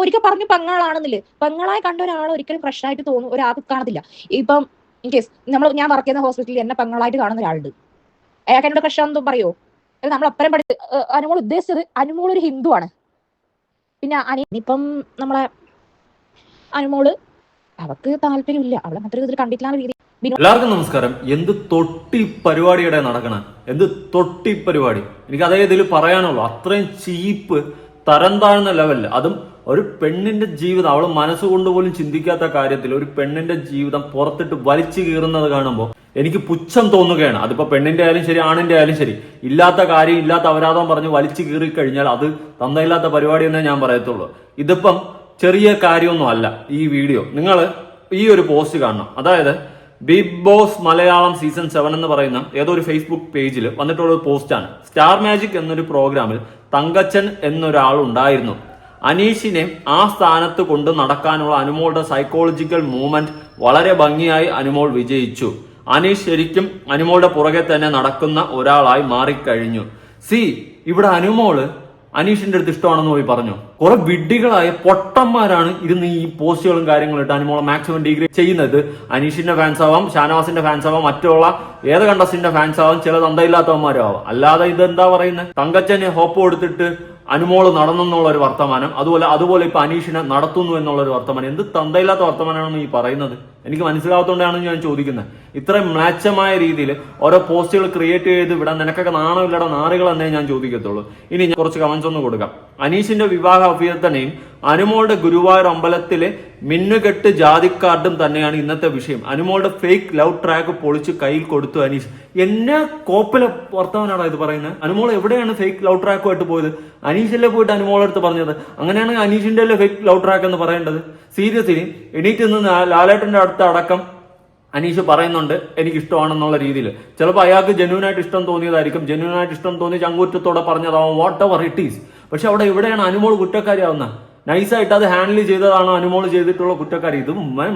ഒരിക്കൽ പറഞ്ഞു പെങ്ങളാണെന്നില്ലേ? പങ്ങളായി കണ്ട ഒരാൾ ഒരിക്കലും പ്രശ്നമായിട്ട് തോന്നും ഒരാൾക്ക് കാണത്തില്ല. ഇപ്പം ഇൻ കേസ് നമ്മൾ ഞാൻ വർക്ക് ചെയ്യുന്ന ഹോസ്പിറ്റലിൽ എന്നെ പങ്ങളായിട്ട് കാണുന്ന ഒരാളുണ്ട്. അയാൾക്ക് എന്നോട് പ്രശ്നം പറയോ? നമ്മൾ അപ്പരം പഠിച്ച് അനുമോൾ ഉദ്ദേശിച്ചത് അനുമോൾ ഒരു ഹിന്ദു ആണ്. പിന്നെ അനി ഇപ്പം നമ്മളെ അനുമോൾ അവക്ക് താല്പര്യമില്ല. അവളെ മറ്റൊരു ഇതിൽ രീതി എല്ലാവർക്കും നമസ്കാരം. എന്ത് തൊട്ടി പരിപാടിയുടെ നടക്കണ? എന്ത് തൊട്ടി പരിപാടി? എനിക്ക് അതേ ഇതിൽ പറയാനുള്ളൂ. അത്രയും ചീപ്പ് തരം താഴ്ന്ന ലെവലിൽ അതും ഒരു പെണ്ണിന്റെ ജീവിതം അവൾ മനസ്സുകൊണ്ട് പോലും ചിന്തിക്കാത്ത കാര്യത്തിൽ ഒരു പെണ്ണിന്റെ ജീവിതം പുറത്തിട്ട് വലിച്ചു കീറുന്നത് കാണുമ്പോൾ എനിക്ക് പുച്ഛം തോന്നുകയാണ്. അതിപ്പോ പെണ്ണിന്റെ ആയാലും ശരി ആണിന്റെ ആയാലും ശരി. ഇല്ലാത്ത കാര്യം ഇല്ലാത്ത അപരാധം പറഞ്ഞ് വലിച്ചു കീറി കഴിഞ്ഞാൽ അത് തന്നയില്ലാത്ത പരിപാടി എന്നേ ഞാൻ പറയത്തുള്ളൂ. ഇതിപ്പം ചെറിയ കാര്യമൊന്നും അല്ല ഈ വീഡിയോ. നിങ്ങൾ ഈ ഒരു പോസ്റ്റ് കാണണം. അതായത് Bigg Boss Malayalam season seven എന്ന് പറയുന്ന ഏതോ ഒരു ഫേസ്ബുക്ക് പേജിൽ വന്നിട്ടുള്ള ഒരു പോസ്റ്റാണ്. സ്റ്റാർ മാജിക് എന്നൊരു പ്രോഗ്രാമിൽ തങ്കച്ചൻ എന്നൊരാൾ ഉണ്ടായിരുന്നു അനീഷിനെ ആ സ്ഥാനത്ത് കൊണ്ട് നടക്കാനുള്ള അനുമോളുടെ സൈക്കോളജിക്കൽ മൂവ്മെന്റ് വളരെ ഭംഗിയായി അനുമോൾ വിജയിച്ചു. അനീഷ് ശരിക്കും അനുമോളുടെ പുറകെ തന്നെ നടക്കുന്ന ഒരാളായി മാറിക്കഴിഞ്ഞു. സി ഇവിടെ അനുമോൾ അനീഷിന്റെ അടുത്ത് ഇഷ്ടമാണെന്ന് പോയി പറഞ്ഞു. കുറെ വിഡ്ഢികളായ പൊട്ടന്മാരാണ് ഇരുന്ന് ഈ പോസ്റ്റുകളും കാര്യങ്ങളും ഇട്ട് അനുമോളെ മാക്സിമം ഡിഗ്രി ചെയ്യുന്നത്. അനീഷിന്റെ ഫാൻസ് ആവാം ഷാനവാസിന്റെ ഫാൻസ് ആവാം മറ്റുള്ള ഏത് കണ്ടസ്റ്റിന്റെ ഫാൻസ് ആവാം ചില തന്തയില്ലാത്തവന്മാരാവാം അല്ലാതെ ഇതെന്താ പറയുന്നത് തങ്കച്ചന് ഹോപ്പ് കൊടുത്തിട്ട് അനുമോൾ നടന്നെന്നുള്ള ഒരു വർത്തമാനം. അതുപോലെ അതുപോലെ ഇപ്പൊ അനീഷിനെ നടത്തുന്നു എന്നുള്ള ഒരു വർത്തമാനം. എന്ത് തന്തയില്ലാത്ത വർത്തമാനമാണെന്ന് ഈ പറയുന്നത്? എനിക്ക് മനസ്സിലാവാത്തോണ്ടാണ് ഞാൻ ചോദിക്കുന്നത്. ഇത്രയും മ്ലാച്ചമായ രീതിയിൽ ഓരോ പോസ്റ്റുകൾ ക്രിയേറ്റ് ചെയ്ത് വിടാൻ നിനക്കൊക്കെ നാണമില്ലട നാറുകൾ എന്നേ ഞാൻ ചോദിക്കത്തുള്ളൂ. ഇനി ഞാൻ കുറച്ച് കമന്റ്സ് ഒന്ന് കൊടുക്കാം. അനീഷിന്റെ വിവാഹ അഭ്യർത്ഥനയും അനുമോളുടെ ഗുരുവായൂർ അമ്പലത്തിലെ മിന്നുകെട്ട് ജാതിക്കാർഡും തന്നെയാണ് ഇന്നത്തെ വിഷയം. അനുമോളുടെ ഫേക്ക് ലവ് ട്രാക്ക് പൊളിച്ച് കയ്യിൽ കൊടുത്തു അനീഷ്. എന്നെ കോപ്പിലെ വർത്തമാനാണ് ഇത് പറയുന്നത്? അനുമോൾ എവിടെയാണ് ഫേക്ക് ലവ് ട്രാക്കുമായിട്ട് പോയത്? അനീഷല്ലേ പോയിട്ട് അനുമോളെടുത്ത് പറഞ്ഞത്? അങ്ങനെയാണെങ്കിൽ അനീഷിന്റെ അല്ലേ ഫേക്ക് ലവ് ട്രാക്ക് എന്ന് പറയേണ്ടത്? സീരിയസ്ലി എണീറ്റ് നിന്ന് ലാലേട്ടന്റെ അടുത്ത അടക്കം അനീഷ് പറയുന്നുണ്ട് എനിക്ക് ഇഷ്ടമാണെന്നുള്ള രീതിയിൽ ചിലപ്പോൾ അയാൾക്ക് ജെന്യൂനായിട്ട് ഇഷ്ടം തോന്നിയതായിരിക്കും. ജെന്യൂനായിട്ട് ഇഷ്ടം തോന്നി ചങ്കൂറ്റത്തോടെ പറഞ്ഞതാവും. വാട്ട് എവർ ഇറ്റ് ഈസ് പക്ഷെ അവിടെ എവിടെയാണ് അനുമോൾ കുറ്റക്കാരിയാവുന്നത്. നൈസായിട്ട് അത് ഹാൻഡിൽ ചെയ്തതാണോ അനുമോൾ ചെയ്തിട്ടുള്ള കുറ്റക്കാരി? ഇത്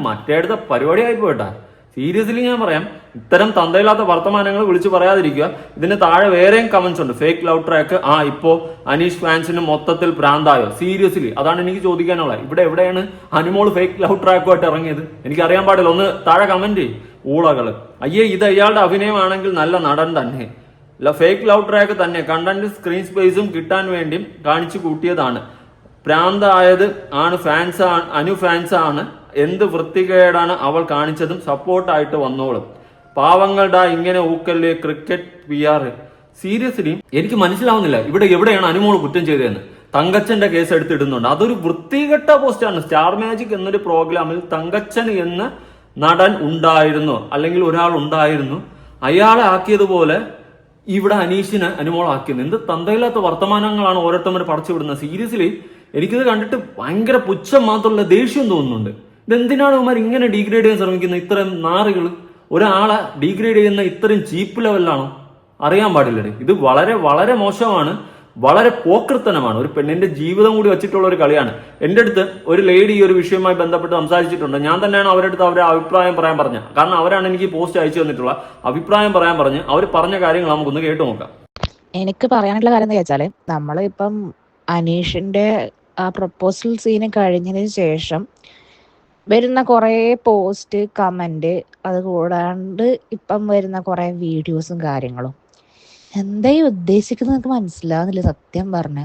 മറ്റേടുത്ത പരിപാടിയായി പോയിട്ടാ. സീരിയസ്ലി ഞാൻ പറയാം ഇത്തരം തന്തയില്ലാത്ത വർത്തമാനങ്ങൾ വിളിച്ച് പറയാതിരിക്കുക. ഇതിന് താഴെ വേറെയും കമന്റ്സ് ഉണ്ട്. ഫേക്ക് ലവ് ട്രാക്ക് ആ ഇപ്പോ അനീഷ് ഫാൻസിന് മൊത്തത്തിൽ പ്രാന്തായോ സീരിയസ്ലി അതാണ് എനിക്ക് ചോദിക്കാനുള്ളത്. ഇവിടെ എവിടെയാണ് അനുമോൾ ഫേക്ക് ലവ് ട്രാക്കുമായിട്ട് ഇറങ്ങിയത്? എനിക്ക് അറിയാൻ പാടില്ല. ഒന്ന് താഴെ കമന്റ് ഊളകൾ. അയ്യേ ഇത് അയാളുടെ അഭിനയമാണെങ്കിൽ നല്ല നടൻ തന്നെ. ഫേക്ക് ലൗ ട്രാക്ക് തന്നെ. കണ്ടന്റ് സ്ക്രീൻ സ്പേസും കിട്ടാൻ വേണ്ടി കാണിച്ചു കൂട്ടിയതാണ്. പ്രാന്തായത് ആണ് ഫാൻസ് അനു ഫാൻസ് ആണ്. എന്ത് വൃത്തികേടാണ് അവൾ കാണിച്ചതും സപ്പോർട്ടായിട്ട് വന്നോളും. പാവങ്ങളുടെ ഇങ്ങനെ ഊക്കല്ലേ ക്രിക്കറ്റ് പി ആർ സീരിയസ്ലി എനിക്ക് മനസ്സിലാവുന്നില്ല. ഇവിടെ എവിടെയാണ് അനുമോൾ കുറ്റം ചെയ്തതെന്ന്. തങ്കച്ചന്റെ കേസ് എടുത്തിടുന്നുണ്ട്. അതൊരു വൃത്തികെട്ട പോസ്റ്റാണ് സ്റ്റാർ മാജിക് എന്നൊരു പ്രോഗ്രാമിൽ തങ്കച്ചൻ എന്ന നടൻ ഉണ്ടായിരുന്നു. അല്ലെങ്കിൽ ഒരാൾ ഉണ്ടായിരുന്നു. അയാളെ ആക്കിയതുപോലെ ഇവിടെ അനീഷിനെ അനുമോളാക്കിയത്. എന്ത് തന്തയില്ലാത്ത വർത്തമാനങ്ങളാണ് ഓരോരുത്തർ പടച്ചു വിടുന്നത്. സീരിയസ്ലി എനിക്കിത് കണ്ടിട്ട് ഭയങ്കര പുച്ഛം മാത്രമുള്ള ദേഷ്യം തോന്നുന്നുണ്ട്. ഇതെന്തിനാണ് അവന്മാർ ഇങ്ങനെ ഡീഗ്രേഡ് ചെയ്യാൻ ശ്രമിക്കുന്നത്? ഇത്രയും നാറുകൾ ഒരാളെ ഡീഗ്രേഡ് ചെയ്യുന്ന ഇത്രയും ചീപ്പ് ലെവലിലാണോ അറിയാൻ പാടില്ലേ ഇത് വളരെ വളരെ മോശമാണ്. വളരെ പോക്കൃത്തനമാണ്. ഒരു പെണ്ണിന്റെ ജീവിതം കൂടി വെച്ചിട്ടുള്ള ഒരു കളിയാണ്. എന്റെ അടുത്ത് ഒരു ലേഡി ഈ ഒരു വിഷയവുമായി ബന്ധപ്പെട്ട് സംസാരിച്ചിട്ടുണ്ട്. ഞാൻ തന്നെയാണ് അവരുടെ അടുത്ത് അവരെ അഭിപ്രായം പറയാൻ പറഞ്ഞത്. കാരണം അവരാണ് എനിക്ക് പോസ്റ്റ് അയച്ചു തന്നിട്ടുള്ള അഭിപ്രായം പറയാൻ പറഞ്ഞ് അവർ പറഞ്ഞ കാര്യങ്ങൾ നമുക്കൊന്ന് കേട്ടു നോക്കാം. എനിക്ക് പറയാനുള്ള കാര്യം എന്ന് വെച്ചാൽ നമ്മളിപ്പം അനീഷിന്റെ ആ പ്രപ്പോസൽ സീന് കഴിഞ്ഞതിന് ശേഷം വരുന്ന കുറേ പോസ്റ്റ് കമന്റ് അത് കൂടാണ്ട് ഇപ്പം വരുന്ന കുറേ വീഡിയോസും കാര്യങ്ങളും. എന്താ ഈ ഉദ്ദേശിക്കുന്നത് എനിക്ക് മനസ്സിലാവുന്നില്ല സത്യം പറഞ്ഞ.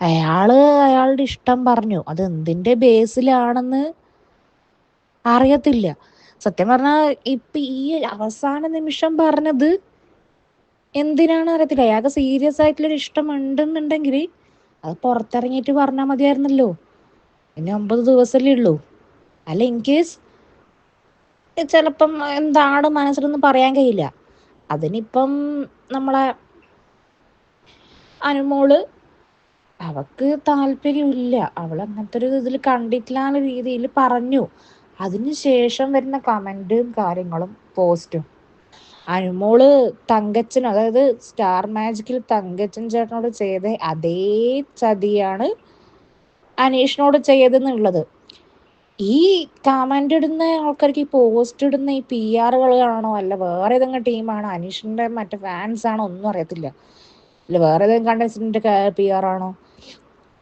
അയാൾ അയാളുടെ ഇഷ്ടം പറഞ്ഞു. അത് എന്തിന്റെ ബേസിലാണെന്ന് അറിയത്തില്ല. സത്യം പറഞ്ഞാൽ ഇപ്പൊ ഈ അവസാന നിമിഷം പറഞ്ഞത് എന്തിനാണ് അറിയത്തില്ല. അയാൾക്ക് സീരിയസ് ആയിട്ടുള്ളൊരു ഇഷ്ടം ഉണ്ടെന്നുണ്ടെങ്കിൽ അത് പുറത്തിറങ്ങിയിട്ട് പറഞ്ഞാൽ മതിയായിരുന്നല്ലോ. ഇനി ഒമ്പത് ദിവസമല്ലേ ഉള്ളൂ. അല്ല ഇൻ കേസ് ചിലപ്പം എന്താണ് മനസ്സിലൊന്നും പറയാൻ കഴിയില്ല. അതിനിപ്പം നമ്മളെ അനുമോൾ അവക്ക് താല്പര്യമില്ല. അവൾ അങ്ങനത്തെ ഒരു ഇതിൽ കണ്ടിട്ടില്ല എന്ന രീതിയിൽ പറഞ്ഞു അതിനുശേഷം വരുന്ന കമന്റും കാര്യങ്ങളും പോസ്റ്റും. അനുമോൾ തങ്കച്ചൻ അതായത് സ്റ്റാർ മാജിക്കിൽ തങ്കച്ചൻ ചേട്ടനോട് ചെയ്ത അതേ ചതിയാണ് അനീഷിനോട് ചെയ്തെന്നുള്ളത് ഈ കമന്റ് ഇടുന്ന ആൾക്കാർക്ക് ഈ പോസ്റ്റ് ഇടുന്ന ഈ പി ആറുകളാണോ അല്ല വേറെ ഏതെങ്കിലും ടീമാണോ അനീഷിന്റെ മറ്റേ ഫാൻസ് ആണോ? ഒന്നും അറിയത്തില്ല. അല്ല വേറെ ഏതെങ്കിലും കണ്ടസ്റ്റന്റ് പി ആർ ആണോ?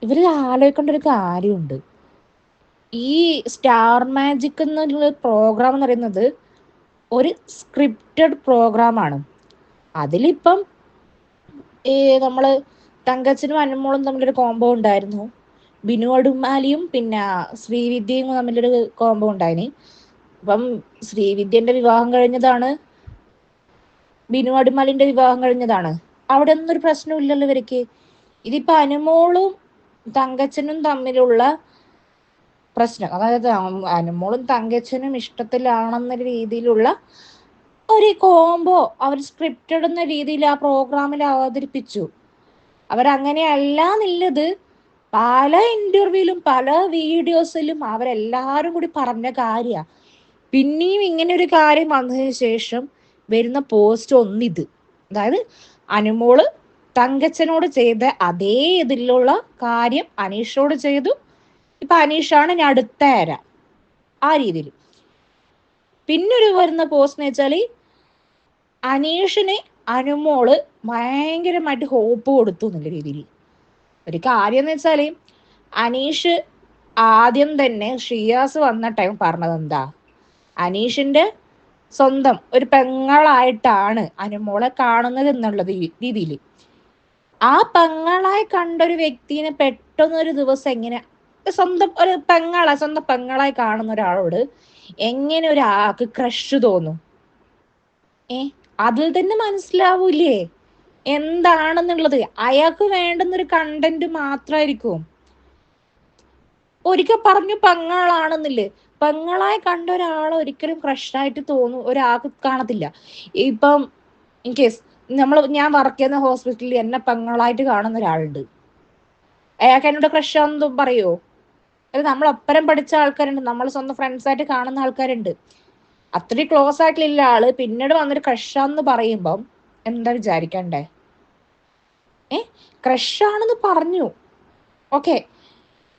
ഇവർ ആലോചിക്കേണ്ട ഒരു കാര്യമുണ്ട്. ഈ സ്റ്റാർ മാജിക് എന്നുള്ള പ്രോഗ്രാം എന്ന് പറയുന്നത് ഒരു സ്ക്രിപ്റ്റഡ് പ്രോഗ്രാമാണ് അതിലിപ്പം ഈ നമ്മൾ തങ്കച്ചനും അനുമോളും തമ്മിലൊരു കോംബോ ഉണ്ടായിരുന്നു. ബിനു അടുമാലിയും പിന്നെ ശ്രീവിദ്യയും തമ്മിലൊരു കോംബോ ഉണ്ടായിന്. അപ്പം ശ്രീവിദ്യന്റെ വിവാഹം കഴിഞ്ഞതാണ് ബിനു അടുമാലിന്റെ വിവാഹം കഴിഞ്ഞതാണ്. അവിടെ ഒന്നും ഒരു പ്രശ്നമില്ലല്ലോ ഇവർക്ക്. ഇതിപ്പോ അനുമോളും തങ്കച്ചനും തമ്മിലുള്ള പ്രശ്നം. അതായത് അനുമോളും തങ്കച്ചനും ഇഷ്ടത്തിലാണെന്ന രീതിയിലുള്ള ഒരു കോംബോ അവർ സ്ക്രിപ്റ്റഡ് എന്ന രീതിയിൽ ആ പ്രോഗ്രാമിൽ അവതരിപ്പിച്ചു. അവരങ്ങനെയല്ല എന്നുള്ളത് പല ഇന്റർവ്യൂലും പല വീഡിയോസിലും അവരെല്ലാരും കൂടി പറഞ്ഞ കാര്യാ. പിന്നെയും ഇങ്ങനെ ഒരു കാര്യം വന്നതിന് ശേഷം വരുന്ന പോസ്റ്റ് ഒന്നിത്. അതായത് അനുമോൾ തങ്കച്ചനോട് ചെയ്ത അതേ ഇതിലുള്ള കാര്യം അനീഷോട് ചെയ്തു. ഇപ്പൊ അനീഷാണ് ഞാൻ അടുത്ത ആ രീതിയിൽ പിന്നൊരു വരുന്ന പോസ്റ്റ് എന്ന് വെച്ചാൽ അനീഷിനെ അനുമോൾ ഭയങ്കരമായിട്ട് ഹോപ്പ് കൊടുത്തു എന്നുള്ള രീതിയിൽ ഒരു കാര്യം എന്ന് വെച്ചാൽ അനീഷ് ആദ്യം തന്നെ ഷിയാസ് വന്ന ടൈം പറഞ്ഞത് എന്താ? അനീഷിന്റെ സ്വന്തം ഒരു പെങ്ങളായിട്ടാണ് അനുമോളെ കാണുന്നത് എന്നുള്ളത് രീതിയിൽ ആ പെങ്ങളായി കണ്ട ഒരു പെട്ടെന്ന് ഒരു ദിവസം എങ്ങനെ സ്വന്തം ഒരു പെങ്ങളെ സ്വന്തം പെങ്ങളായി കാണുന്ന ഒരാളോട് എങ്ങനെ ഒരാൾക്ക് ക്രഷ് തോന്നും? ഏ? അതിൽ തന്നെ മനസ്സിലാവൂലേ എന്താണെന്നുള്ളത്? അയാൾക്ക് വേണ്ടുന്ന ഒരു കണ്ടന്റ് മാത്രമായിരിക്കും ഒരിക്കൽ പറഞ്ഞു പെങ്ങളാണെന്നില്ലേ? പെങ്ങളായി കണ്ട ഒരാൾ ഒരിക്കലും ക്രഷായിട്ട് തോന്നും ഒരാൾക്ക് കാണത്തില്ല. ഇപ്പം ഇൻ കേസ് നമ്മൾ ഞാൻ വർക്ക് ചെയ്യുന്ന ഹോസ്പിറ്റലിൽ എന്നെ പെങ്ങളായിട്ട് കാണുന്ന ഒരാളുണ്ട്. അയാൾക്ക് എന്നോട് ക്രഷാന്ന് പറയോ? അത് നമ്മൾ ഒപ്പരം പഠിച്ച ആൾക്കാരുണ്ട് നമ്മൾ സ്വന്തം ഫ്രണ്ട്സ് ആയിട്ട് കാണുന്ന ആൾക്കാരുണ്ട്. അത്രയും ക്ലോസ് ആയിട്ടുള്ള ആൾ പിന്നീട് വന്നൊരു ക്രഷാന്ന് പറയുമ്പം എന്താ വിചാരിക്കണ്ടേ? ഏ? ക്രഷാണെന്ന് പറഞ്ഞു. ഓക്കെ.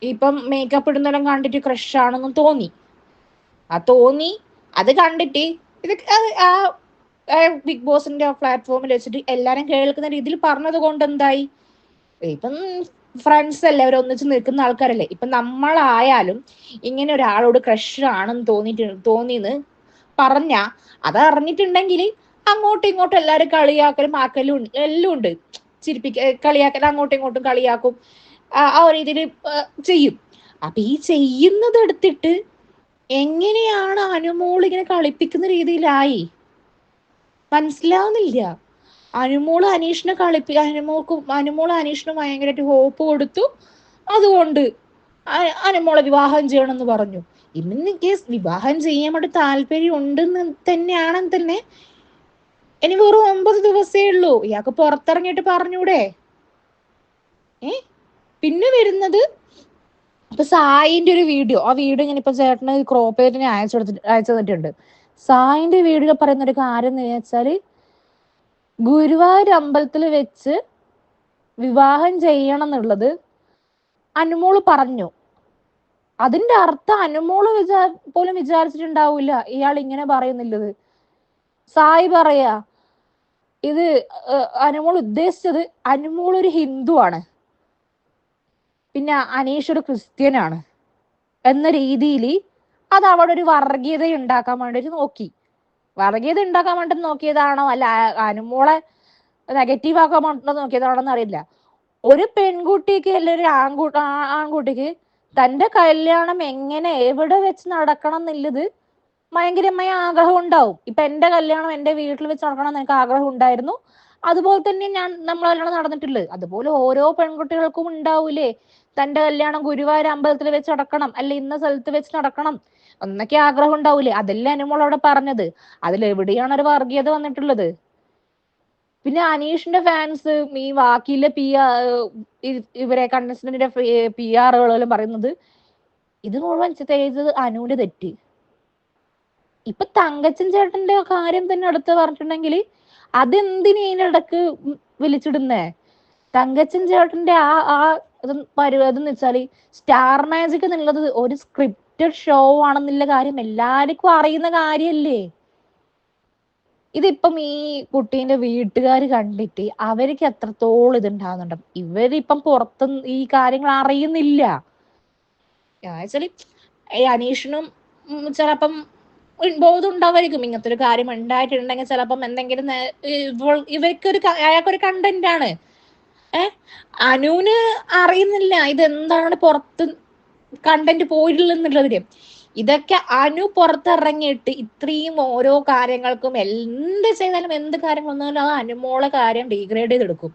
ഇപ്പം മേക്കപ്പ് ഇടുന്നെല്ലാം കണ്ടിട്ട് ക്രഷാണെന്ന് തോന്നി. ആ തോന്നി. അത് കണ്ടിട്ട് ഇത് ആ ബിഗ് ബോസിന്റെ പ്ലാറ്റ്ഫോമിൽ വെച്ചിട്ട് എല്ലാരും കേൾക്കുന്ന രീതിയിൽ പറഞ്ഞത് കൊണ്ട് എന്തായി? ഇപ്പം ഫ്രണ്ട്സ് അല്ലേ അവർ ഒന്നിച്ച് നിൽക്കുന്ന ആൾക്കാരല്ലേ. ഇപ്പൊ നമ്മളായാലും ഇങ്ങനെ ഒരാളോട് ക്രഷ് ആണെന്ന് തോന്നിട്ട് തോന്നിന്ന് പറഞ്ഞ അത് അറിഞ്ഞിട്ടുണ്ടെങ്കിൽ അങ്ങോട്ടും ഇങ്ങോട്ടും എല്ലാരും കളിയാക്കലും ആക്കലും എല്ലാം ഉണ്ട്. ചിരിപ്പിക്ക കളിയാക്കൽ അങ്ങോട്ടും ഇങ്ങോട്ടും കളിയാക്കും. ആ ഒരു രീതിയിൽ ചെയ്യും. അപ്പൊ ഈ ചെയ്യുന്നത് എടുത്തിട്ട് എങ്ങനെയാണ് അനുമോൾ ഇങ്ങനെ കളിപ്പിക്കുന്ന രീതിയിലായി? മനസ്സിലാവുന്നില്ല. അനുമോൾ അനീഷിനെ കളിപ്പി അനുമോൾക്ക് അനുമോൾ അനീഷിന് ഭയങ്കരമായിട്ട് ഹോപ്പ് കൊടുത്തു. അതുകൊണ്ട് അനുമോളെ വിവാഹം ചെയ്യണമെന്ന് പറഞ്ഞു. ഇന്ന് കേസ് വിവാഹം ചെയ്യാൻ വേണ്ടി താല്പര്യം ഉണ്ടെന്ന് തന്നെയാണെന്ന് തന്നെ ഇനി വെറും ഒമ്പത് ദിവസേ ഉള്ളൂ. ഇയാൾക്ക് പുറത്തിറങ്ങിയിട്ട് പറഞ്ഞൂടെ? ഏ? പിന്നെ വരുന്നത് ഇപ്പൊ സായിന്റെ ഒരു വീഡിയോ. ആ വീഡിയോ ഞാൻ ഇപ്പൊ ചേട്ടന് ക്രോപ്പ് ചെയ്തിട്ട് അയച്ചു കൊടുത്തിട്ട് അയച്ചു തന്നിട്ടുണ്ട്. സായിന്റെ വീഡിയോ പറയുന്ന ഒരു കാര്യം എന്ന് വെച്ചാൽ ഗുരുവായൂർ അമ്പലത്തിൽ വെച്ച് വിവാഹം ചെയ്യണം എന്നുള്ളത് അനുമോൾ പറഞ്ഞു. അതിന്റെ അർത്ഥം അനുമോൾ വിചാ പോലും വിചാരിച്ചിട്ടുണ്ടാവില്ല. ഇയാൾ ഇങ്ങനെ പറയുന്നില്ലത് സായി പറയാ ഇത് അനുമോൾ ഉദ്ദേശിച്ചത് അനുമോൾ ഒരു ഹിന്ദുവാണ് പിന്നെ അനീഷ് ഒരു ക്രിസ്ത്യനാണ് എന്ന രീതിയിൽ അത് അവിടെ ഒരു വർഗീയത ഉണ്ടാക്കാൻ വേണ്ടിയിട്ട് നോക്കി. വർഗീയത ഉണ്ടാക്കാൻ വേണ്ടി നോക്കിയതാണോ? അല്ല അനുമോളെ നെഗറ്റീവ് ആക്കാൻ വേണ്ടി നോക്കിയതാണോ അറിയില്ല. ഒരു പെൺകുട്ടിക്ക് അല്ലെ ഒരു ആൺകുട്ടി ആൺകുട്ടിക്ക് തന്റെ കല്യാണം എങ്ങനെ എവിടെ വെച്ച് നടക്കണം എന്നുള്ളത് ഭയങ്കരമായ ആഗ്രഹം ഉണ്ടാവും. ഇപ്പൊ എന്റെ കല്യാണം എന്റെ വീട്ടിൽ വെച്ച് നടക്കണം എന്ന് എനിക്ക് ആഗ്രഹം ഉണ്ടായിരുന്നു. അതുപോലെ തന്നെ ഞാൻ നമ്മൾ കല്യാണം നടന്നിട്ടുള്ളത് അതുപോലെ ഓരോ പെൺകുട്ടികൾക്കും ഉണ്ടാവൂലേ? തന്റെ കല്യാണം ഗുരുവായൂർ അമ്പലത്തിൽ വെച്ച് നടക്കണം. അല്ലെ ഇന്ന സ്ഥലത്ത് വെച്ച് നടക്കണം. എന്നൊക്കെ ആഗ്രഹം ഉണ്ടാവൂലേ? അതല്ലേ അനുമോൾ അവിടെ പറഞ്ഞത്. അതിൽ എവിടെയാണ് ഒരു വർഗീയത വന്നിട്ടുള്ളത്? പിന്നെ അനീഷിന്റെ ഫാൻസ് ഈ വാക്കിയിലെ പി ആർ ഇവരെ കണ്ടസ്റ്റന്റിന്റെ പി ആറുകളെല്ലാം പറയുന്നത് ഇത് മുഴുവൻ ചെയ്തത് അനുവിന്റെ തെറ്റ്. ഇപ്പൊ തങ്കച്ചൻ ചേട്ടന്റെ കാര്യം തന്നെ എടുത്ത് പറഞ്ഞിട്ടുണ്ടെങ്കിൽ അതെന്തിനു ഇതിനിടക്ക് വിളിച്ചിടുന്നേ? തങ്കച്ചൻ ചേട്ടന്റെ ആ ആ പരിപാടി എന്ന് വെച്ചാൽ സ്റ്റാർ മാജിക് എന്നുള്ളത് ഒരു സ്ക്രിപ്റ്റഡ് ഷോ ആണെന്നുള്ള കാര്യം എല്ലാവർക്കും അറിയുന്ന കാര്യല്ലേ? ഇതിപ്പം ഈ കുട്ടീന്റെ വീട്ടുകാർ കണ്ടിട്ട് അവർക്ക് എത്രത്തോളം ഇതുണ്ടാകുന്നുണ്ട് ഇവരിപ്പം പുറത്ത് ഈ കാര്യങ്ങൾ അറിയുന്നില്ല. ഈ അനീഷിനും ചിലപ്പം ബോധം ഉണ്ടാവായിരിക്കും ഇങ്ങനത്തെ ഒരു കാര്യം ഉണ്ടായിട്ടുണ്ടെങ്കിൽ ചിലപ്പം എന്തെങ്കിലും ഇവർക്കൊരു അയാൾക്കൊരു കണ്ടന്റ് ആണ്. ഏ? അനുവിന് അറിയുന്നില്ല ഇതെന്താണ് പുറത്ത് കണ്ടന്റ് പോയിട്ടില്ലെന്നുള്ളതിൽ ഇതൊക്കെ അനു പുറത്തിറങ്ങിയിട്ട് ഇത്രയും ഓരോ കാര്യങ്ങൾക്കും എന്ത് ചെയ്താലും എന്ത് കാര്യങ്ങൾ വന്നാലും അത് അനുമോളെ കാര്യം ഡീഗ്രേഡ് ചെയ്തെടുക്കും.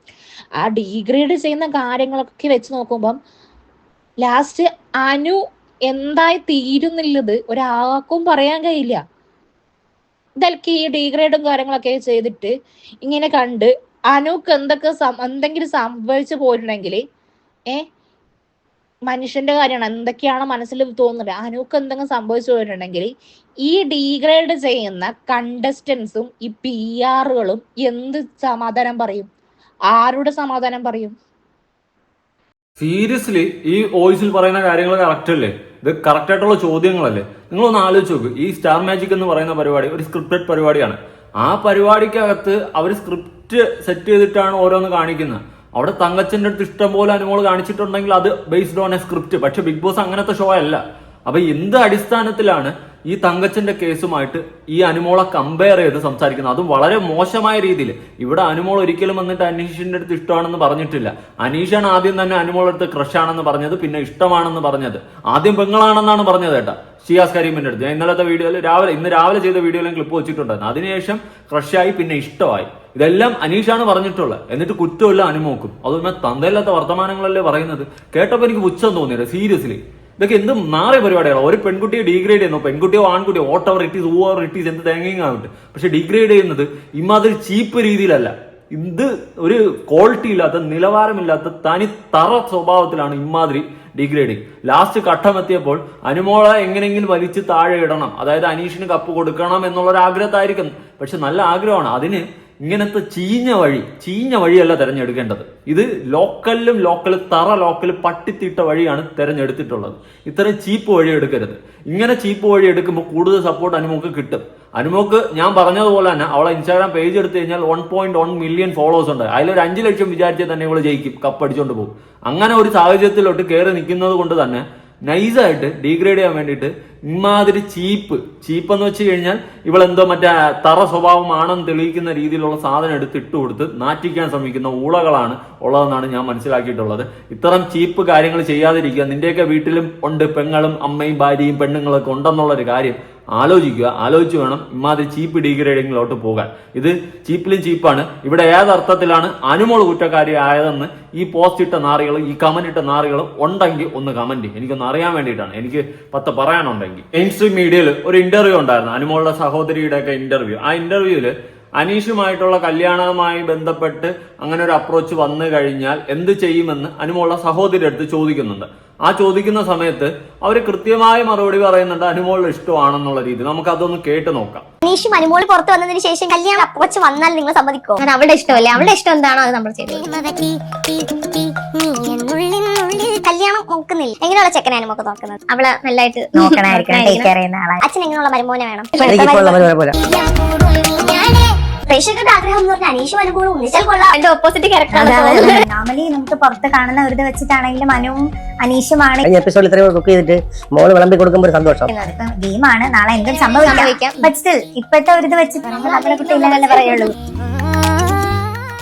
ആ ഡീഗ്രേഡ് ചെയ്യുന്ന കാര്യങ്ങളൊക്കെ വെച്ച് നോക്കുമ്പം ലാസ്റ്റ് അനു എന്തായി തീരുന്നുള്ളത് ഒരാൾക്കും പറയാൻ കഴിയില്ല. ഇതൊക്കെ ഈ ഡീഗ്രേഡും കാര്യങ്ങളൊക്കെ ചെയ്തിട്ട് ഇങ്ങനെ കണ്ട് അനൂക്ക് എന്തൊക്കെ എന്തെങ്കിലും സംഭവിച്ചു പോയിട്ടുണ്ടെങ്കിൽ ഏ മനുഷ്യന്റെ കാര്യമാണ്. എന്തൊക്കെയാണ് മനസ്സിൽ തോന്നുന്നത്. അനൂക്ക് എന്തെങ്കിലും സംഭവിച്ചു പോയിട്ടുണ്ടെങ്കിൽ ഈ ഡീഗ്രേഡ് ചെയ്യുന്ന കണ്ടസ്റ്റൻസും ഈ പി ആറുകളും എന്ത് സമാധാനം പറയും? ആരുടെ സമാധാനം പറയും? സീരിയസ്ലി ഈ വോയിസിൽ പറയുന്ന കാര്യങ്ങൾ കറക്റ്റ് അല്ലേ? ഇത് കറക്റ്റ് ആയിട്ടുള്ള ചോദ്യങ്ങളല്ലേ? നിങ്ങളൊന്ന് ആലോചിച്ച് നോക്ക്. ഈ സ്റ്റാർ മാജിക് എന്ന് പറയുന്ന പരിപാടി ഒരു സ്ക്രിപ്റ്റഡ് പരിപാടിയാണ്. ആ പരിപാടിക്കകത്ത് അവർ സ്ക്രിപ്റ്റ് സെറ്റ് ചെയ്തിട്ടാണ് ഓരോന്ന് കാണിക്കുന്നത്. അവിടെ തങ്കച്ചന്റെ അടുത്ത് ഇഷ്ടം പോലെ അനുമോൾ കാണിച്ചിട്ടുണ്ടെങ്കിൽ അത് ബേസ്ഡ് ഓൺ എ സ്ക്രിപ്റ്റ് പക്ഷെ ബിഗ് ബോസ് അങ്ങനത്തെ ഷോ അല്ല. അപ്പൊ എന്ത് അടിസ്ഥാനത്തിലാണ് ഈ തങ്കച്ചന്റെ കേസുമായിട്ട് ഈ അനുമോളെ കമ്പയർ ചെയ്ത് സംസാരിക്കുന്നത്. അതും വളരെ മോശമായ രീതിയിൽ. ഇവിടെ അനുമോൾ ഒരിക്കലും വന്നിട്ട് അനീഷിന്റെ അടുത്ത് ഇഷ്ടമാണെന്ന് പറഞ്ഞിട്ടില്ല. അനീഷാണ് ആദ്യം തന്നെ അനുമോളുടെ അടുത്ത് ക്രഷ് ആണെന്ന് പറഞ്ഞത് പിന്നെ ഇഷ്ടമാണെന്ന് പറഞ്ഞത്. ആദ്യം പെങ്ങളാണെന്നാണ് പറഞ്ഞത് കേട്ടാ ഷിയാസ് കരീമിന്റെ അടുത്ത്. ഞാൻ ഇന്നലത്തെ വീഡിയോയിൽ രാവിലെ ഇന്ന് രാവിലെ ചെയ്ത വീഡിയോയിലും ക്ലിപ്പ് വെച്ചിട്ടുണ്ടായിരുന്നു. അതിനുശേഷം ക്രഷായി പിന്നെ ഇഷ്ടമായി. ഇതെല്ലാം അനീഷാണ് പറഞ്ഞിട്ടുള്ളത്. എന്നിട്ട് കുറ്റമില്ല അനുമോക്കും. അതുപോലെ തന്തയില്ലാത്ത വർത്തമാനങ്ങളല്ലേ പറയുന്നത്? കേട്ടപ്പോൾ എനിക്ക് പുച്ഛം തോന്നിയത് സീരിയസ്ലി. ഇതൊക്കെ എന്ത് മാറിയ പരിപാടിയാണ് ഒരു പെൺകുട്ടിയെ ഡിഗ്രേഡ് ചെയ്യുന്നു പെൺകുട്ടിയോ ആൺകുട്ടിയോ whatever it is over it is എന്ത് തേങ്ങയും ആവട്ടെ പക്ഷെ ഡിഗ്രേഡ് ചെയ്യുന്നത് ഇമാതിരി ചീപ്പ് രീതിയിലല്ല. ഇത് ഒരു ക്വാളിറ്റി ഇല്ലാത്ത നിലവാരമില്ലാത്ത തനി തറ സ്വഭാവത്തിലാണ് ഇമാതിരി ഡിഗ്രേഡിങ് ലാസ്റ്റ് ഘട്ടമെത്തിയപ്പോൾ അനുമോളെ എങ്ങനെയെങ്കിലും വലിച്ച് താഴെ ഇടണം. അതായത് അനീഷിന് കപ്പ് കൊടുക്കണം എന്നുള്ള ഒരു ആഗ്രഹത്തായിരിക്കും പക്ഷെ നല്ല ആഗ്രഹമാണ്. അതിന് ഇങ്ങനത്തെ ചീഞ്ഞ വഴി ചീഞ്ഞ വഴിയല്ല തിരഞ്ഞെടുക്കേണ്ടത്. ഇത് ലോക്കലിലും ലോക്കൽ തറ ലോക്കൽ പട്ടിത്തിട്ട വഴിയാണ് തിരഞ്ഞെടുത്തിട്ടുള്ളത്. ഇത്രയും ചീപ്പ് വഴി എടുക്കരുത്. ഇങ്ങനെ ചീപ്പ് വഴി എടുക്കുമ്പോൾ കൂടുതൽ സപ്പോർട്ട് അനുമോക്ക് കിട്ടും. അനുമോക്ക് ഞാൻ പറഞ്ഞതുപോലെ തന്നെ അവളെ ഇൻസ്റ്റാഗ്രാം പേജ് എടുത്തു കഴിഞ്ഞാൽ one point one million followers ഉണ്ട്. അതിലൊരു അഞ്ച് ലക്ഷം വിചാരിച്ചാൽ തന്നെ ഇവൾ ജയിക്കും കപ്പ് അടിച്ചോണ്ട് പോകും. അങ്ങനെ ഒരു സാഹചര്യത്തിലോട്ട് കയറി നിൽക്കുന്നത് കൊണ്ട് തന്നെ നൈസായിട്ട് ഡീഗ്രേഡ് ചെയ്യാൻ വേണ്ടിയിട്ട് ഇമാതിരി ചീപ്പ്. ചീപ്പ് എന്ന് വെച്ച് കഴിഞ്ഞാൽ ഇവളെന്തോ മറ്റേ തറ സ്വഭാവമാണെന്ന് തെളിയിക്കുന്ന രീതിയിലുള്ള സാധനം എടുത്ത് ഇട്ട് കൊടുത്ത് നാറ്റിക്കാൻ ശ്രമിക്കുന്ന ഊളകളാണ് ഉള്ളതെന്നാണ് ഞാൻ മനസ്സിലാക്കിയിട്ടുള്ളത്. ഇത്തരം ചീപ്പ് കാര്യങ്ങൾ ചെയ്യാതിരിക്കുക. നിന്റെയൊക്കെ വീട്ടിലും ഉണ്ട് പെങ്ങളും അമ്മയും ഭാര്യയും പെണ്ണുങ്ങളൊക്കെ ഉണ്ടെന്നുള്ളൊരു കാര്യം ആലോചിക്കുക ആലോചിച്ച് വേണം ഇമാതിരി ചീപ്പ് ഡീഗ്രേഡിങ്ങിലോട്ട് പോകാൻ. ഇത് ചീപ്പിലും ചീപ്പാണ്. ഇവിടെ ഏതർത്ഥത്തിലാണ് അനുമോൾ കുറ്റക്കാരി ആയതെന്ന് ഈ പോസ്റ്റ് ഇട്ട നാറികൾ ഈ കമന്റ് ഇട്ട നാറികൾ ഉണ്ടെങ്കിൽ ഒന്ന് കമന്റ് എനിക്കൊന്ന് അറിയാൻ വേണ്ടിയിട്ടാണ്. എനിക്ക് പത്ത് പറയാനുണ്ടെങ്കിൽ. മെയിൻ സ്ട്രീം മീഡിയയിൽ ഒരു ഇന്റർവ്യൂ ഉണ്ടായിരുന്നു. അനുമോളുടെ സഹോദരിയുടെ ഒക്കെ ഇന്റർവ്യൂ ആ ഇന്റർവ്യൂവിൽ അനീഷുമായിട്ടുള്ള കല്യാണവുമായി ബന്ധപ്പെട്ട് അങ്ങനെ ഒരു അപ്രോച്ച് വന്നു കഴിഞ്ഞാൽ എന്ത് ചെയ്യുമെന്ന് അനുമോളുടെ സഹോദരി അടുത്ത് ചോദിക്കുന്നുണ്ട്. ആ ചോദിക്കുന്ന സമയത്ത് അവർ കൃത്യമായ മറുപടി പറയുന്നുണ്ട് അനുമോളുടെ ഇഷ്ടമാണെന്നുള്ള രീതി. നമുക്ക് അതൊന്ന് കേട്ട് നോക്കാം. അനീഷും അനുമോൾ പുറത്ത് വന്നതിന് ശേഷം കല്യാണം അപ്രോച്ച് വന്നാൽ നിങ്ങൾ സമ്മതിക്കോ അവളുടെ ഇഷ്ടമല്ലേ? അവളുടെ ഇഷ്ടം എന്താണോ അത് നമ്മൾ ചെയ്തത് കല്യാണം നോക്കുന്നില്ല. എങ്ങനെയുള്ള ചെക്കനെ നോക്കുന്നത്? അവളെ നല്ലതായിട്ട് നോക്കണായിരിക്കണം ടേക്ക് കെയർ ചെയ്യുന്ന ആളായി അച്ഛൻ എങ്ങനെയുള്ള മരുമോനെ വേണം? പ്രേക്ഷകരുടെ ആഗ്രഹം എന്ന് പറഞ്ഞാൽ അനീഷും ഒന്നിച്ചാൽ കൊള്ളാം. എന്റെ ഓപ്പോസിറ്റ് ക്യാരക്ടറാണ് നോർമലി നമുക്ക് പുറത്ത് കാണുന്ന ഒരു വെച്ചിട്ടാണെങ്കിലും അനുവും അനീഷുമാണ് കഴിഞ്ഞ എപ്പിസോഡിൽ ഇത്രയും കുക്ക് ചെയ്തിട്ട് മോൾ വിളമ്പി കൊടുക്കുമ്പോൾ ഒരു സന്തോഷം. ഇപ്പം ഗെയിമാണ് നാളെ എന്തും സംഭവിക്കാം. സംഭവിക്കാം. ബട്ട് സ്റ്റിൽ ഇപ്പോഴത്തെ ഒരു ഇത് വെച്ചിട്ട് നമ്മൾ അതിനെ കുറിച്ച് ഇല്ലെന്നല്ലേ പറയുള്ളൂ.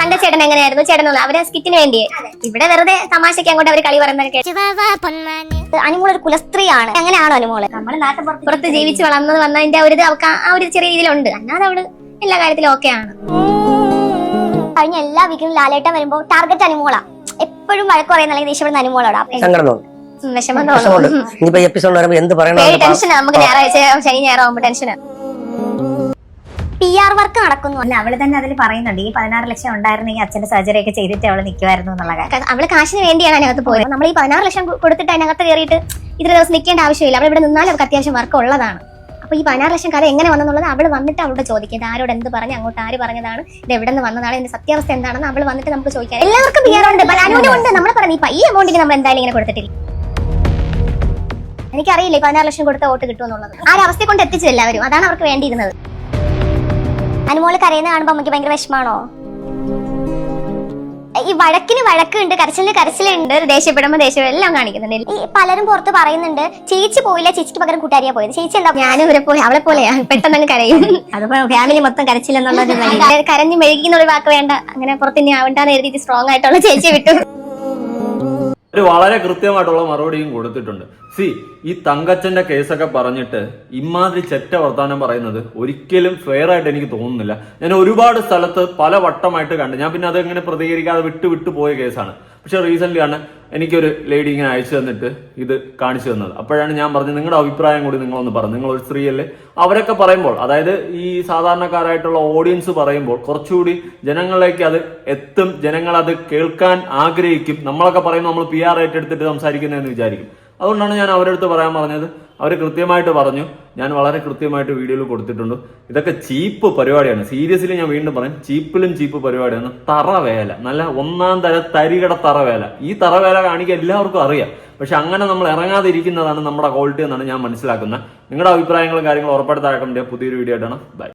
തന്റെ ചേട്ടൻ എങ്ങനെയായിരുന്നു? ചേട്ടൻ അവരെ സ്കിറ്റിന് വേണ്ടിയേ ഇവിടെ വെറുതെ തമാശക്ക് അങ്ങോട്ട് അവർ കളി പറയുന്നത് അനുമോളൊരു ഒരു കുലസ്ത്രീയാണ് അങ്ങനെയാണോ അനുമോൾ നമ്മുടെ നാട്ടിൽ പുറത്ത് പുറത്ത് ജീവിച്ച് വളർന്നത് വന്നതിന്റെ ഒരു ആ- ആ ഒരു ചെറിയ രീതിയിലുണ്ട്. അല്ലാതെ അവൾ എല്ലാ കാര്യത്തിലും ഓക്കെ ആണ്. കഴിഞ്ഞ എല്ലാ വീക്കിലും ലാലേട്ടൻ വരുമ്പോ ടാർഗറ്റ് അനുമോളാ. എപ്പോഴും വഴക്ക് പറയുന്ന അല്ലെങ്കിൽ ദേഷ്യപ്പെടുന്ന അനുമോളോടാ. സങ്കടം തോന്നും. ഉം, വിഷമം തോന്നും. ഇനിയിപ്പോ എപ്പിസോഡ് എന്ത് പറയണം ടെൻഷനാ നമുക്ക് ഞായറാഴ്ച ശനി ഞായറാകുമ്പോ ടെൻഷനാ പി ആർ വർക്ക് നടക്കുന്നു. അല്ല അവൾ തന്നെ അതിൽ പറയുന്നുണ്ട്. ഈ പതിനാറ് ലക്ഷം ഉണ്ടായിരുന്നെങ്കിൽ അച്ഛന്റെ സർജറി ഒക്കെ ചെയ്തിട്ട് അവൾ നിൽക്കുമായിരുന്നു എന്നുള്ള കാര്യം. അവൾ കാശിന് വേണ്ടിയാണ് അതിനകത്ത് പോയത്. നമ്മൾ ഈ പതിനാറ് ലക്ഷം കൊടുത്തിട്ട് അതിനകത്ത് കയറിയിട്ട് ഇത്ര ദിവസം നിൽക്കേണ്ട ആവശ്യമില്ല. അവൾ ഇവിടെ നിന്നാലും അവർക്ക് അത്യാവശ്യം വർക്ക് ഉള്ളതാണ്. അപ്പൊ ഈ പതിനാറ് ലക്ഷം കഥ എങ്ങനെ വന്നെന്നുള്ളത് അവൾ വന്നിട്ട് അവളോട് ചോദിക്കും. ഇത് ആരോട് എന്ത് പറഞ്ഞു? അങ്ങോട്ട് ആര് പറഞ്ഞതാണ്? ഇത് എവിടെ നിന്ന് വന്നതാണ്? ഇതിന്റെ സത്യാവസ്ഥ എന്താണെന്ന് അവൾ വന്നിട്ട് നമുക്ക് ചോദിക്കാം. എല്ലാവർക്കും ബിയർ ഉണ്ട്. നമ്മൾ പറഞ്ഞു ഇപ്പൊ ഈ എമൗണ്ടിന് നമ്മൾ എന്തായാലും ഇങ്ങനെ കൊടുത്തിട്ടില്ല. എനിക്കറിയില്ല ഈ പതിനാറ് ലക്ഷം കൊടുത്ത വോട്ട് കിട്ടുമെന്നുള്ളത് ആ ഒരു അവസ്ഥയെ കൊണ്ട് എത്തിച്ചു എല്ലാവരും. അതാണ് അവർക്ക് വേണ്ടിയിരുന്നത്. അനുമോൾ കരയുന്ന കാണുമ്പോൾ നമുക്ക് ഭയങ്കര വിഷമാണോ? ഈ വഴക്കിന് വഴക്കുണ്ട് കരച്ചിലിന് കരച്ചിലുണ്ട് ദേഷ്യപ്പെടുമ്പോൾ ദേഷ്യം എല്ലാം കാണിക്കുന്നുണ്ട്. ഈ പലരും പുറത്ത് പറയുന്നുണ്ട് ചേച്ചി പോയില്ല ചേച്ചിക്ക് പകരം കൂട്ടുകാരിയാ പോയത്. ചേച്ചി എന്താ ഞാനും ഇവരെ പോലെ അവളെ പോലെയാ പെട്ടെന്ന് കരയും. അതിപ്പോ ഫാമിലി മൊത്തം കരച്ചില്ലെന്നുള്ളത് കരഞ്ഞ് മെഴുകി എന്നുള്ള വാക്ക് വേണ്ട അങ്ങനെ പുറത്തിനി ആവണ്ടെന്ന് എഴുതിയിട്ട് സ്ട്രോങ് ആയിട്ടുള്ള ചേച്ചി വിട്ടു. ഒരു വളരെ കൃത്യമായിട്ടുള്ള മറുപടിയും കൊടുത്തിട്ടുണ്ട്. സി ഈ തങ്കച്ചന്റെ കേസൊക്കെ പറഞ്ഞിട്ട് ഇമാതിരി ചെറ്റ വർത്താനം പറയുന്നത് ഒരിക്കലും ഫെയർ ആയിട്ട് എനിക്ക് തോന്നുന്നില്ല. ഞാൻ ഒരുപാട് സ്ഥലത്ത് പല വട്ടമായിട്ട് കണ്ടു. ഞാൻ പിന്നെ അത് എങ്ങനെ പ്രതികരിക്കാതെ വിട്ടു വിട്ടു പോയ കേസാണ്. പക്ഷെ റീസെന്റ് ആണ് എനിക്കൊരു ലേഡി ഇങ്ങനെ അയച്ചു തന്നിട്ട് ഇത് കാണിച്ചു തന്നത്. അപ്പോഴാണ് ഞാൻ പറഞ്ഞത് നിങ്ങളുടെ അഭിപ്രായം കൂടി നിങ്ങളൊന്ന് പറഞ്ഞു ഒരു സ്ത്രീയല്ലേ. അവരൊക്കെ പറയുമ്പോൾ അതായത് ഈ സാധാരണക്കാരായിട്ടുള്ള ഓഡിയൻസ് പറയുമ്പോൾ കുറച്ചുകൂടി ജനങ്ങളിലേക്ക് അത് എത്തും അത് കേൾക്കാൻ ആഗ്രഹിക്കും. നമ്മളൊക്കെ പറയുമ്പോൾ നമ്മൾ പി ആർ ഏറ്റെടുത്തിട്ട് സംസാരിക്കുന്നതെന്ന് വിചാരിക്കും. അതുകൊണ്ടാണ് ഞാൻ അവരടുത്ത് പറയാൻ പറഞ്ഞത് അവർ കൃത്യമായിട്ട് പറഞ്ഞു. ഞാൻ വളരെ കൃത്യമായിട്ട് വീഡിയോയിൽ കൊടുത്തിട്ടുണ്ട്. ഇതൊക്കെ ചീപ്പ് പരിപാടിയാണ്. സീരിയസ്ലി ഞാൻ വീണ്ടും പറയും ചീപ്പിലും ചീപ്പ് പരിപാടിയാണ്. തറവേല നല്ല ഒന്നാം തര തരികട തറവേല ഈ തറവേല കാണിക്കാൻ എല്ലാവർക്കും അറിയാം. പക്ഷെ അങ്ങനെ നമ്മൾ ഇറങ്ങാതിരിക്കുന്നതാണ് നമ്മുടെ ക്വാളിറ്റി എന്നാണ് ഞാൻ മനസ്സിലാക്കുന്നത്. നിങ്ങളുടെ അഭിപ്രായങ്ങളും കാര്യങ്ങളും ഉറപ്പെടുത്താൻ പുതിയൊരു വീഡിയോ ആയിട്ടാണ് ബൈ